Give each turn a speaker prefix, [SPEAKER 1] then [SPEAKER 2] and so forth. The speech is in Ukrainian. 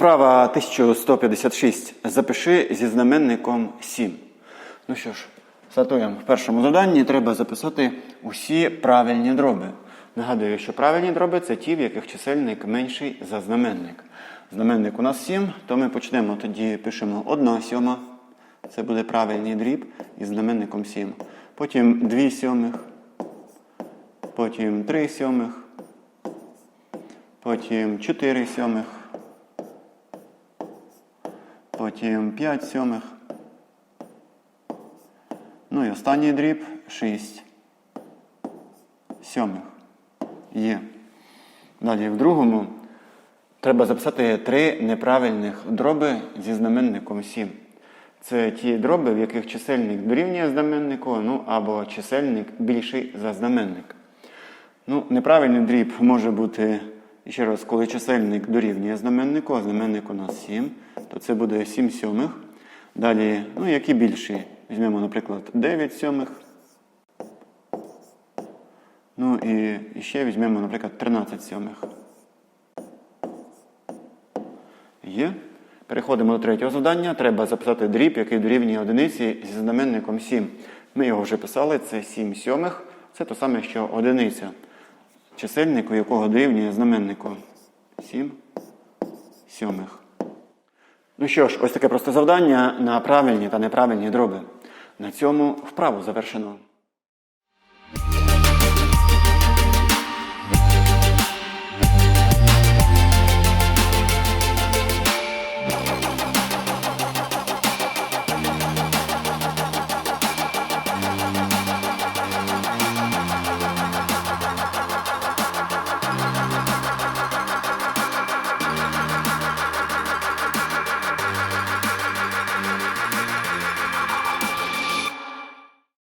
[SPEAKER 1] Вправа 1156. Запиши зі знаменником 7. Ну що ж, стартуємо. В першому заданні треба записати усі правильні дроби. Нагадую, що правильні дроби це ті, в яких чисельник менший за знаменник. Знаменник у нас 7, то ми почнемо тоді пишемо 1 сьома. Це буде правильний дріб із знаменником 7. Потім 2 сьомих. Потім 3 сьомих. Потім 4 сьомих. Потім 5 сьомих. Ну і останній дріб 6 сьомих. Є. Далі в другому треба записати три неправильних дроби зі знаменником 7. Це ті дроби, в яких чисельник дорівнює знаменнику, ну або чисельник більший за знаменник. Ну, неправильний дріб може бути, ще раз, коли чисельник дорівнює знаменнику, а знаменник у нас 7, то це буде 7 сьомих. Далі, ну, які більші? Візьмемо, наприклад, 9 сьомих. Ну і, ще візьмемо, наприклад, 13 сьомих. Є. Переходимо до третього завдання. Треба записати дріб, який дорівнює одиниці зі знаменником 7. Ми його вже писали, це 7 сьомих. Це те саме, що одиниця. Чисельник, у якого дорівнює знаменнику 7 сьомих. Ну що ж, ось таке просте завдання на правильні та неправильні дроби. На цьому вправу завершено.